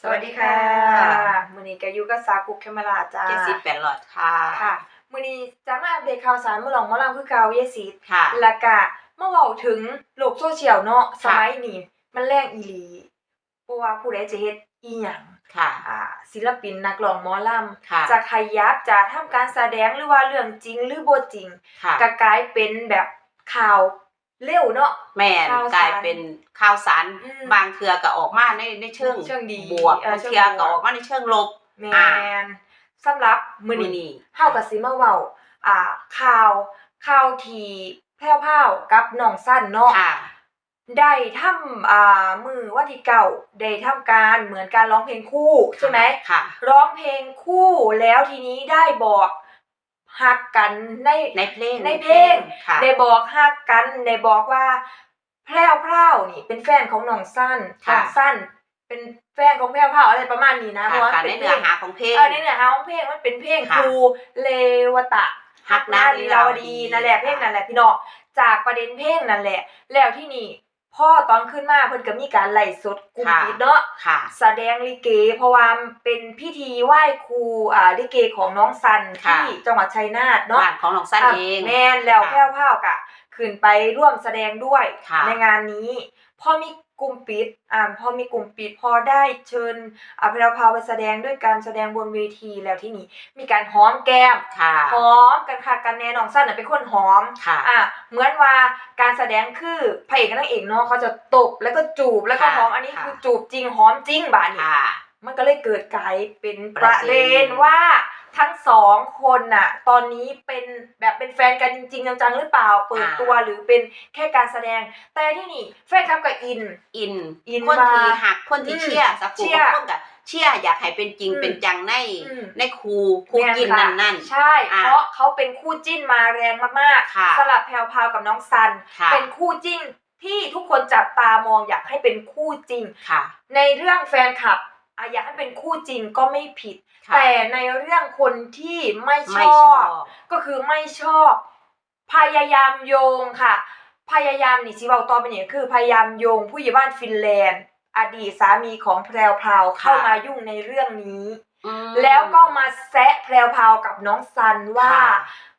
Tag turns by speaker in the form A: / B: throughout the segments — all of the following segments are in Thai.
A: สวัสดีค่ะมือนี้ก็อยู่กับสากุกเคมราจ้า
B: เจ็ดสิบแปดหลอดค่ะ
A: ค่ะมือนี้จะมาอัปเดตข่าวสารมือหลองมะลังคือเก่าเยสิ
B: ค่ะ
A: แล้วก็มาเว้าถึงโลกโซเชียลเนาะสมัยนี้มันแรงอีหลีเพราะว่าผู้ใดจะเฮ็ดอีหยัง
B: ค่ะ
A: อ่าศิลปินนักร้องหมอล
B: ค่ะำ
A: จะขยับจะทำการแสดงหรือว่าเรื่องจริงหรือบ่จริง
B: ค่ะ
A: ก็กลายเป็นแบบข่าว เร็วเนาะ
B: แม่น
A: ข่าวสาร
B: กลายเป็นข่าวสาร
A: อืม
B: บางเทือก็ออกมาในในเชิง
A: เชิงดี
B: บวก
A: เออบา
B: ง
A: เชิง
B: เทือบ
A: วก
B: ก็ออกมาในเชิงลบ
A: แม
B: อ่า
A: นสำหรับมื้อ
B: มื้อ
A: นี้
B: นี้
A: เฮากับสิมาเว้าอ่าข่าวข่าวที่แพร่วพราวกับน้องสั้นเนาะ
B: ค่ะ
A: ได้ทำอ่ามือวันที่เก่าได้ทำการเหมือนการร้องเพลงคู่ใช่ไหม
B: ค่ะ
A: ร้องเพลงคู่แล้วทีนี้ได้บอก ฮักกันใน
B: ในเพลง
A: ในเพลง
B: ค่ะ
A: ได้บอกฮักกันได้บอกว่าแพร่วพราวนี่ เป็นแฟนของน้องสั้นน้องสั้น เป็นแฟนของแพร่วพราวอะไรประมาณนี้นะเพราะว่า
B: ค่ะ
A: เป็
B: ใน
A: นเพ
B: เนื้
A: ล
B: องหาของเพลง
A: เออในเนื้อหาของเพลงมันเป็นเพลง
B: ค่ะ
A: ครูเลวตะ
B: ฮักนะ
A: ลีลาวดีนั่นแหละเพลงนั่นแหละพี่น้องจากประเด็นเพลงนั่นแหละ แล้วที่นี่ พ่อตอนขึ้นมาเพิ่นก็มีการไล่สดกลุ่ม
B: ค่ะ
A: ปิดเนาะ
B: ค่ะ
A: แสดงลิเก เพราะว่าเป็นพิธีไหว้ครูอ่าลิเกของน้องซัน
B: ค่ะ
A: ที่จังหวัดชัยนาทเนาะ
B: บ้านของน้องสั้นเอง
A: แม่นแล้ว
B: ค่ะ
A: แพ้วพราวกะขึ้นไปร่วมแสดงด้วย
B: ค่ะ
A: ในงานนี้พอมี กลุ่มปิดอ่าพอมีกลุ่มปิดพอได้เชิญอ่าแพรวพราวไปแสดงด้วยการแสดงบนเวทีแล้วที่นี่มีการหอมแก้ม
B: ค่ะ
A: หอมกันค่ะกันแน่น้องสั้นน่ะเป็นคนหอม
B: ค่ะ
A: อะเหมือนว่าการแสดงคือพระเอกกับนางเอกเนาะเขาจะตบแล้วก็จูบแล้วก็
B: ค่ะ
A: หอมอันนี้
B: ค่ะ
A: คือจูบจริงหอมจริงบาดนี้
B: ค่ะ
A: มันก็เลยเกิดกลายเป็นป
B: ประระ
A: เด็
B: เด็
A: น
B: น
A: ว่า ทั้งสองคนน่ะ ตอนนี้เป็นแบบเป็นแฟนกันจริงๆจังๆหรือเปล่า เปิดตัวหรือเป็นแค่การแสดง แต่ที่นี่แฟนคลับกับอิน
B: อิน
A: อิน
B: คน
A: มา
B: ที่หักคนที่
A: อืม
B: เชียร์สัก
A: เชี
B: คน
A: ยร์
B: คนกับเชียร์อยากให้เป็นจริง
A: อืม
B: เป็นจังใน
A: อืม
B: ในครูครูกิน
A: แม่
B: นั่
A: ค่ะ
B: นนั่น
A: ใช่
B: อะ
A: เพราะเขาเป็นคู่จิ้นมาแรงมาก
B: ค่ะ
A: ๆสลับแพรวพราวกับน้องซัน
B: ค่ะ
A: เป็นคู่จิ้นที่ทุกคนจับตามองอยากให้เป็นคู่จริง
B: ค่ะ
A: ในเรื่องแฟนคลับ อะอยากให้เป็นคู่จริงก็ไม่ผิด
B: ค่ะ
A: แต่ในเรื่องคนที่ไม่ช
B: ไม่
A: อ
B: ช
A: บ
B: อบ
A: ก็คือไม่ชอบ พยายามโยงค่ะ พยายามนี่สิเว้าต่อไปนี่คือ พยายามโยงผู้ใหญ่บ้านฟินแลนด์ อดีตสามีของแพรวพราวเข้ามายุ่งในเรื่องนี้
B: อืม
A: แล้วก็มาแซะแพรวพราวกับน้องซันว่า
B: ค่ะ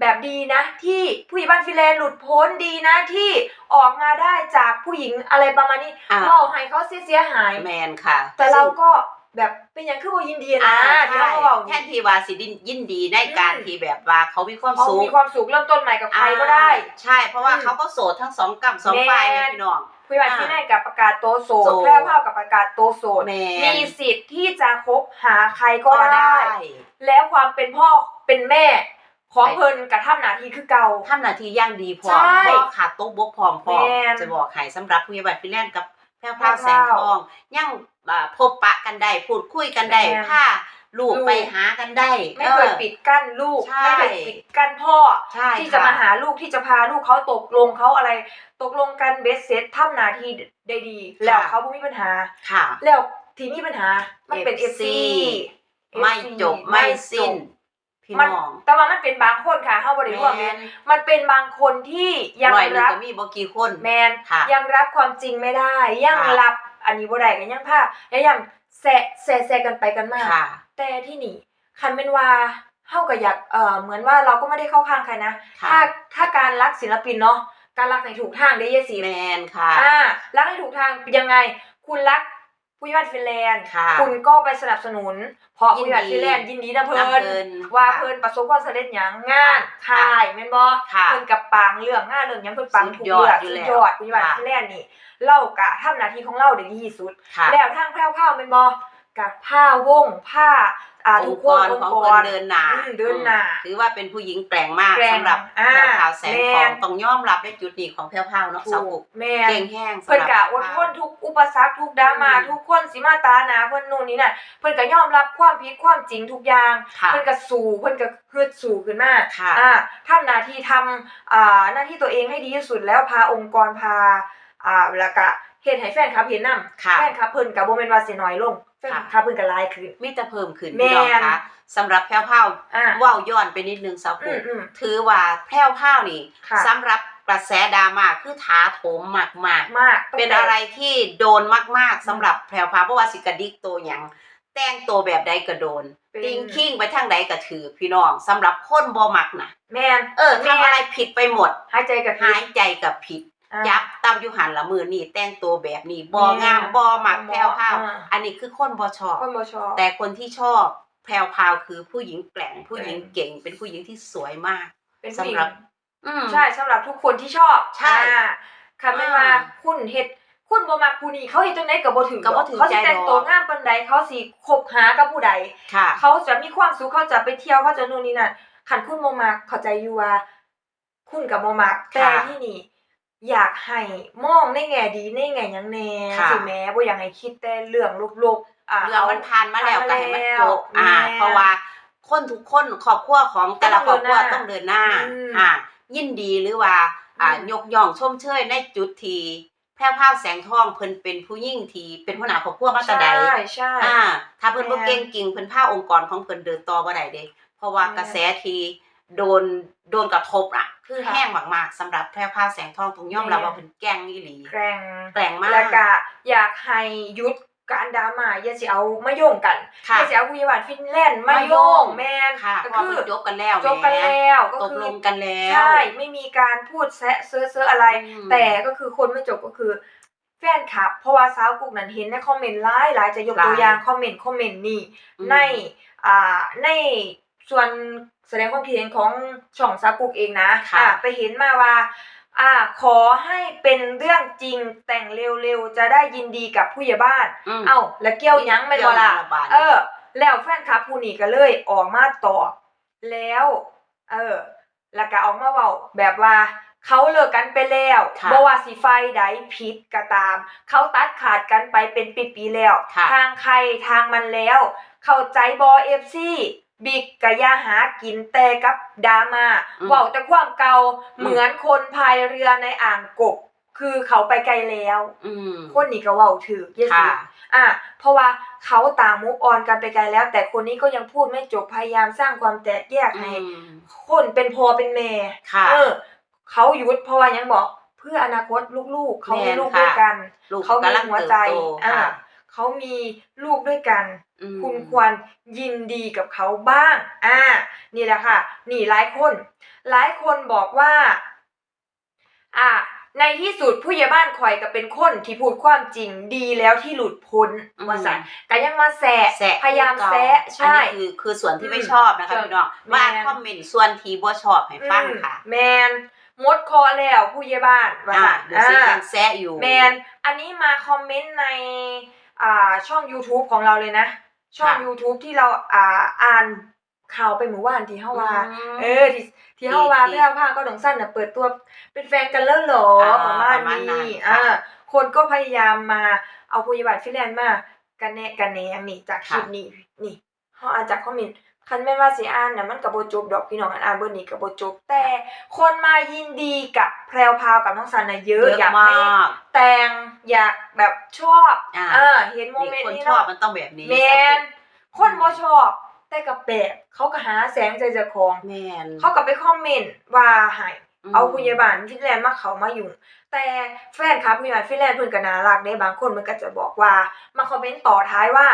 A: แบบดีนะที่ผู้ใหญ่บ้านฟินแลนด์หลุดพ้นดีนะที่ออกมาได้จากผู้หญิงอะไรประมาณนี้
B: อ่า
A: เล่าให้เขาเสียหาย
B: แมนค่ะ
A: แต่เราก็ แบบเป็นอย่างคือบ่ยินดี
B: อ่า
A: นะที่
B: ใช่
A: เขาบอก
B: แทนที่ว่าสิดินยินดีในการ
A: อืม
B: ที่แบบว่าเขามีความ
A: เขา
B: สุข
A: มีความสุขเริ่มต้นใหม่กับใครก็ได้
B: อ่าใช่ เพราะว่า
A: อืม
B: เขาก็โสดทั้งสองกับสองฝ่าย
A: แม่
B: นะพี่น้อง
A: ผู้ใหญ่บ้าน
B: อ่า
A: ฟินแลนด์กับประกาศโตวโสด
B: โสด
A: แพร่วพราวกับประกาศโตวโสด
B: แม
A: มี
B: น
A: สิทธิ์ที่จะคบหาใครก็ได้ แล้วความเป็นพ่อเป็นแม่ของ
B: ไป
A: เพิ่นกับทำหน้าที่คือเก่า
B: ทำหน้าที่อย่างดีพอ
A: ใช่
B: พ่อขาดโต๊ะบกพร้อมพอ
A: แม่น
B: จะบอกให้สำหรับผู้ใหญ่บ้านฟินแลนด์กับแพรวพ
A: แพร
B: ราว
A: ว
B: แสงทองยังอ่า พบปะกันได้พูดคุยกันได้
A: แม่น
B: พาลูก
A: ลูก
B: ไปหากันได้
A: ไม่เคย
B: ออ
A: ปิดกั้นลูก
B: ใช่
A: ไม่เคยปิดกั้นพ่อ
B: ใช่
A: ที่จะ
B: ค่
A: มาหาลูกที่จะพาลูกเขาตกลงเขาอะไร ตกลงกันเบสเซ็ตทำหน้าที่ได้ดี แล้วเขาไม่มีปัญหา
B: ค่ะ
A: แล้วที่มีปัญหา มันเป็น
B: FC
A: FC
B: ไม่จบไม่สิ้นพี่
A: มัน
B: น้อง
A: แต่ว่ามันเป็นบางคนค่ะเฮาบ่ได้รวม
B: แม
A: เนี่ย
B: น
A: มันเป็นบางคนที่ยัง
B: ร้อยหนึ่ง
A: รับ
B: ก็มีบ่กี่คน
A: แมน
B: ค่ะ
A: ยังรับความจริงไม่ได้ ยัง
B: ค่ะ
A: รับ อันนี้บ่ได้ก็ยังพายังยังแซะแซะแซะกันไปกันมา
B: ค่ะ
A: แต่ที่นี่คันเป็นว่าเฮาก็อยากเอ่อเหมือนว่าเราก็ไม่ได้เข้าข้างใครนะ
B: ค่ะ
A: ถ้าถ้าการรักศิลปินเนาะการรักในถูกทางได้เยสี
B: แมนค่ะ
A: อ่ารักในถูกทางเป็นยังไง คุณรัก ผู้ยอดฟินแลนด์
B: ค่ะ
A: คุณก็ไปสนับสนุน เพราะ
B: ยิ
A: ผู้
B: นดี
A: ยอดฟินแลนด์ยินดีนะเพิ่
B: น้ำ
A: น
B: เพิ่น
A: ว่า
B: ค่ะ
A: เพิ่นประสบความสำเร็จหยังงาน
B: ค่ะ
A: ถ่ายแม่นบ่
B: ค่ะ
A: เพิ่นกับปังเรื่องงานเรื่องหยังเพิ่นปัง
B: สุ
A: ทุ
B: ด
A: ก
B: ยอด
A: เรื่อง
B: อยู่
A: สุด
B: แล้ว
A: ยอดผู้ยอด
B: ค่ะ
A: ฟินแลนด์นี่เล่ากะทำหน้าที่ของเราได้ดีที่สุด
B: ค่ะ
A: แล้วทางแพรวพราวแม่นบ่ กับผ้าวงผ้าอ่า
B: อ
A: ทุ
B: ง
A: ก
B: ค์
A: ค
B: ก
A: น
B: ร
A: อง
B: ของ
A: ค์ก
B: เพิ่น
A: ร
B: เดินหน้า
A: อืมเดินหน้า
B: ถือว่าเป็นผู้หญิงแกร่งมาก
A: แกร่ง
B: สำหรับ
A: อ่า
B: แพรวพราวแสง
A: แม่
B: ทอง
A: น
B: ต้องยอมรับในจุดนี้ของแพรวพราวเนาะสาว
A: ถู
B: กุ
A: ก
B: ก
A: แม่น
B: เก่งแห้งสำหรับ
A: เพิ่นกะอดทนทุกอุปสรรคทุกดราม่า
B: อืม
A: ทุกคนสิมาตาหนาเพิ่นนู่นนี่นั่นเพิ่นก็ยอมรับความผิดความจริงทุกอย่าง
B: ค่ะ
A: เพิ่นก็สู้เพิ่นก็ฮึดสู้ขึ้นมา
B: ค่ะ
A: อ่าทำหน้าที่ทำอ่าหน้าที่ตัวเองให้ดีที่สุดแล้วพาองค์กรพาอ่าแล้วก็ เฮ็ดให้แฟนคลับเห็นนํ
B: ค่ะ
A: แฟนคลับเพิ่นก็บ่แม่นว่าสิน้อยลงแฟน
B: ค่ะ
A: คลับเพิ่นก็หลายขึ้น
B: มีแต่เพิ่มขึ้น
A: แม่
B: พี่
A: น
B: น้องคะสำหรับแพรวพราว
A: อ่า
B: เว้าย้อนไปนิดนึงสาว
A: อื
B: กุ
A: ม
B: ก
A: อืม
B: ถือว่าแพรวพราวนี่
A: ค่ะ
B: สำหรับกระแสดราม่าคือถาโถมมาก
A: มาก
B: ๆ เป็นอะไรที่โดนมากๆสำหรับแพรวพราวเพราะว่าสิกระดิกตัวหยังแต่งตัวแบบใดก็โดน
A: เป็น
B: ติงคิงไปทางใดก็ถือพี่น้องสำหรับคนบ่มักนะ
A: แมน
B: เออทำอะไรผิดไปหมด
A: หายใจกับ
B: หายใจกับผิด
A: อะ
B: ยับตามอยู่หันละมือนี่แต่งตัวแบบนี้บ่
A: แม่
B: งามบ่มักแพรวพราว
A: อ่า
B: อันนี้คือคนบ่ชอบ
A: คนบ่ชอบ
B: แต่คนที่ชอบแพรวพราวคือผู้หญิงแกร่งผู้หญิง
A: แกร่ง
B: เก่ง เป็นผู้หญิงที่สวยมาก
A: เป็นผู้หญิง
B: สำหรับอืม
A: ใช่สำหรับทุกคนที่ชอบ
B: ใช่
A: อ่าค่ะไม่ว่า
B: อ่า
A: คุณเฮ็ดคุณบ่มักผู้นี้เขาเฮ็ดจังไดก็บ่ถึง
B: ก็บ่ถึง
A: เขาสิ
B: ใจ
A: แต่ง
B: ดอก
A: ตัวงามปานใดเขาสิคบหากับผู้ใด
B: ค่ะ
A: เขาจะมีความสุขเขาจะไปเที่ยวเขาจะนู่นนี่นั่นคันคุณบ่มักเข้าใจอยู่ว่าคุณกับบ่มักแต่
B: ค่ะ
A: ที่นี่ อยากให้มองในแง่ดีในแง่หยังแน่
B: ค่ะ
A: สิแม้บ่อยากให้คิดแต่เรื่องลบๆอ่า
B: เรื่องมันผ่านมาแล้วก็ให้มันจบ
A: ผ่านมาแล้ว
B: อ่า
A: แม่
B: เพราะว่าคนทุกคนครอบครัวของแต่ละครอบครัว
A: ต้
B: ต้
A: อ
B: องง
A: เดิ
B: เดิ
A: น
B: น
A: ห
B: ห
A: น้า
B: น้า
A: อืม
B: อ่า ยินดีหรือว่า อ่า
A: อืม
B: ยกย่องชมเชยในจุดที่แพรวพราวแสงทองเพิ่นเป็นผู้หญิงที่เป็นหัวหน้าครอบครัวมาแต่ใด
A: ใช่ใช่
B: อ่าถ้าเพิ่นบ่
A: แม่น
B: เก่งจริงเพิ่นพาองค์กรของเพิ่นเดินต่อบ่ได้เด้เพราะว่า
A: แม่น
B: กระแสที่ โดนโดนกระทบอะ คือ
A: ค่ะ
B: แห้งมากๆสำหรับแพรวพราวแสงทองต้องยอมรับ
A: แม่น
B: ว่าเพิ่นแกร่งอีหลี
A: แกร่ง
B: แกร่งมาก
A: แล้วก็อยากให้หยุดการดราม่าอย่าสิเอามาโยงกัน
B: ค่ะ
A: อย่าสิเอาผู้ใหญ่บ้านฟินแลนด์มา
B: มา
A: โย
B: โย
A: ง
B: ง
A: แม่น
B: ค่ะ
A: ก็
B: เพราะ
A: คือ
B: มันจบกันแล้ว
A: จบกัน
B: แหม
A: แล้วก็
B: ตก
A: คือ
B: ลงกันแล้ว
A: ใช่ไม่มีการพูดแซะเซอะเซอะอะไร
B: อืม
A: แต่ก็คือคนไม่จบก็คือแฟนคลับ เพราะว่าสาวกุ๊กนั้นเห็นในคอมเมนต์หลายหลายจะยกตัวอย่างคอมเมนต์คอมเมนต์นี่
B: อืม
A: ในอ่าในส่วน แสดงความคิดเห็นของช่องสาวกุ๊กเองนะ
B: ค่ะ
A: อ่าไปเห็นมาว่า อ่า ขอให้เป็นเรื่องจริงแต่งเร็วๆ จะได้ยินดีกับผู้ใหญ่บ้าน
B: ม
A: เอ้า แล้วเกี่ยวหยังแม่นบ่ล่ะ
B: เกี่ยวหยังละบาด
A: เออ แล้วแฟนคลับผู้นี้ก็เลยออกมาตอบแล้ว เออ แล้วก็ออกมาเว้าแบบว่า เขาเลิกกันไปแล้ว
B: ค่ะ
A: บ่ว่าสิไฟใดผิดก็ตาม เขาตัดขาดกันไปเป็นปีๆแล้ว
B: ค่ะ
A: ทางใครทางมันแล้ว เข้าใจบอเอฟซี บิ๊กกะยาหากินแต่กับดราม่า
B: อืม
A: เว้าแต่ความเก่า
B: อืม
A: เหมือนคนพายเรือในอ่างกบ คือเขาไปไกลแล้ว
B: อืม
A: คนนี้ก็เว้าถือเยสิ
B: ค่ะ
A: อะเพราะว่าเขาต่างมุกออนกันไปไกลแล้ว แต่คนนี้ก็ยังพูดไม่จบพยายามสร้างความแตกแยก
B: อื
A: ให้
B: ม
A: คนเป็นพ่อเป็นแม่
B: ค่ะ
A: เออ เขาหยุดเพราะว่ายังบอกเพื่ออนาคตลูกๆ เขามี
B: แม่น
A: ลูก
B: ค่ะ
A: ด้วยกัน
B: ลูก
A: เขามี
B: กำลัง
A: หัว
B: เติบ
A: ใจ
B: โต
A: อ่า
B: ค่ะ
A: เขามีลูกด้วยกัน
B: อืม
A: คุณควรยินดีกับเขาบ้าง อ่า นี่แหละค่ะ นี่หลายคน หลายคนบอกว่า อ่าในที่สุดผู้ใหญ่บ้านคอยก็เป็นคนที่พูดความจริงดีแล้วที่หลุดพ้น
B: อืม
A: ว่าสันก็ยังมาแสะ
B: แซะ
A: พยายาม
B: ก่
A: แซะ
B: อัน
A: ใช่
B: นี้คือคือส่วนที่ไม่
A: อืม
B: ชอบนะคะ
A: ส่วน
B: พี่น้อง
A: แม่
B: มานคอมเมนต์ส่วนที่บ่ชอบให้ฟังค่ะ
A: อืมแมนมดคอแล้วผู้ใหญ่บ้านว่า
B: อ่า
A: สัน
B: ดูสิ
A: อ่า
B: ยังแซะอยู่
A: แมนอันนี้มาคอมเมนต์ใน อ่าช่อง YouTube ของเราเลยนะ ช่อง
B: ค่ะ
A: YouTube ที่เราอ่าอ่านข่าวไปหมู่บ้านที่เฮาว่า
B: อืม
A: เออที่ที่เฮาว่า
B: ที่
A: แพร่ผ้าก็ดองสั้นน่ะเปิดตัวเป็นแฟนกันแล้วเหรอ
B: อ่า
A: ประมาณ
B: ประมาณนั้
A: นี้
B: นค่ะ
A: อ่าคนก็พยายามมาเอาผู้ใหญ่บ้านฟินแลนด์มากันแนะกันแหนงนี่จากคลิปนี้นี่เฮาอ่านจากคอมเมนต์ คันแม่นว่าสิอ่านน่ะมันก็บ่จบดอกพี่น้องอันอ่านเบิ่นี้ก็บ่จบแต่คนมายินดีกับแพรวพราวกับน้องซันน่ะเยอะ
B: เยอะ
A: อยาก
B: มา
A: ให้
B: ก
A: แต่งอยากแบบชอบ
B: อ่า
A: เออเห็นโมเมนต์
B: คน
A: นี้
B: ชอบ
A: เนาะ
B: มันต้องแบบนี้
A: แมนคนบ่ชอบแต่ก็แปลกเขาก็หาแสงใจเจ้าของ
B: แมน
A: เขาก็ไปคอมเมนต์ว่าให้
B: ม
A: เอาผู้ใหญ่บ้านฟินแลนด์มาเขามายุ่งแต่แฟนคลับผู้ใหญ่บ้านฟินแลนด์เพิ่นก็น่ารักได้บางคนมันก็จะบอกว่ามาคอมเมนต์ต่อท้ายว่า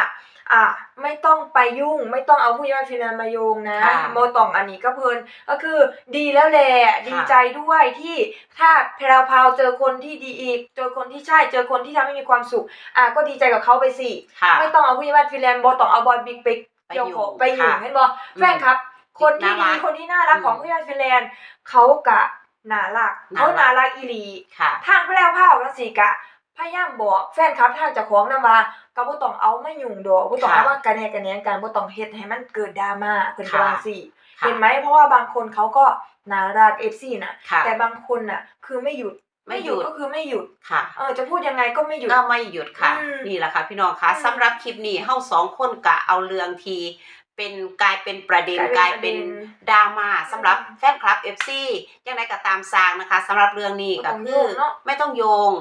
A: อ่า ไม่ต้องไปยุ่ง ไม่ต้องเอาผู้ใหญ่บ้านฟินแลนด์มาโยงนะ
B: ค่ะ
A: โมต้องอันนี้ก็เพิ่นก็คือดีแล้วแหละดีใจด้วยที่ถ้าแพรวพราวเจอคนที่ดีอีกเจอคนที่ใช่เจอคนที่ทำให้มีความสุข อะก็ดีใจกับเขาไปสิ
B: ค่ะ
A: ไม่ต้องเอาผู้ใหญ่บ้านฟินแลนด์บ่ต้องเอาบอยบิ๊กไปเกี่ยวของ
B: ไป
A: ไป
B: อ
A: อยู่ยู่
B: ค่ะ
A: เห็นบ่แฟนครับ คนที่
B: น่า
A: ดี
B: รัก
A: คนที่น่ารัก
B: อืม
A: ของผู้ใหญ่บ้านฟินแลนด์เขากะน่ารัก
B: น่ารัก
A: เขาน่ารักอีหลี
B: ค่ะ
A: ทางแพรวพราวจังซี่กะพยายามบอกแฟนคลับทางเจ้าของนำว่าก็บ่ต้องเอามายุ่งดอกบ่ต้อง
B: ค่ะ
A: เอามากันแหนกันแหนงกันบ่ต้องเฮ็ดให้มันเกิดดราม่าเพิ่นก็
B: ค่ะ
A: ว่าซี่
B: ค่ะ
A: เห็นไหมเพราะว่าบางคนเขาก็น่ารัก FC น่ะ
B: ค่ะ
A: แต่บางคนน่ะ คือไม่หยุด
B: ไม่หยุด
A: ก็คือไม่หยุด
B: ค่ะ
A: เออจะพูดยังไงก็ไม่หยุด
B: ก็ไม่หยุดค่ะ
A: อืม
B: นี่แหละค่ะ พี่น้องคะ
A: อืม
B: สำหรับคลิปนี้เฮาสองคนกะเอาเรื่องที เป็นกลายเป็นประเด็น
A: ก
B: ก
A: ลา
B: ลายย
A: เป็
B: เป็นน
A: ประเด็น
B: ดราม่าสำหรับ
A: อืม
B: แฟนคลับ FC ยังไงก็ตามสร้างนะคะสำหรับเรื่องนี้ก็
A: บ่ต้อง
B: คื
A: โย
B: อง
A: เนาะ
B: ไม่ต้องโยง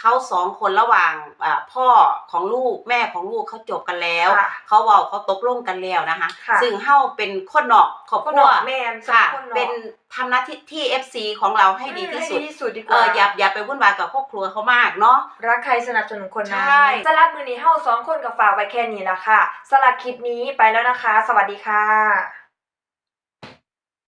B: เขาสองคนระหว่างอ่าพ่อของลูกแม่ของลูกเขาจบกันแล้ว
A: ค่ะ
B: เขาเว้าเขาตกลงกันแล้วนะคะ
A: ค่ะ
B: ซึ่งเฮาเป็นคนนอกครอบ
A: คน
B: ครั
A: น
B: ว
A: อกแมน
B: ค่ะ
A: คนนอก
B: เป็นทำหน้าที่ที่ FC ของเราให้ดีที่สุด
A: ให้ดีที่สุดดีก
B: เอ
A: ว่า
B: ออย่าอย่าไปวุ่นวายกับครอบครัวเขามากเนาะ
A: รักใครสนับสนุนคนนั้น
B: ใช่
A: สลับมือนี้เฮาสองคนกับฝากไว้แค่นี้ละค่ะสลับคลิปนี้ไปแล้วนะคะ สวัสดีค่ะ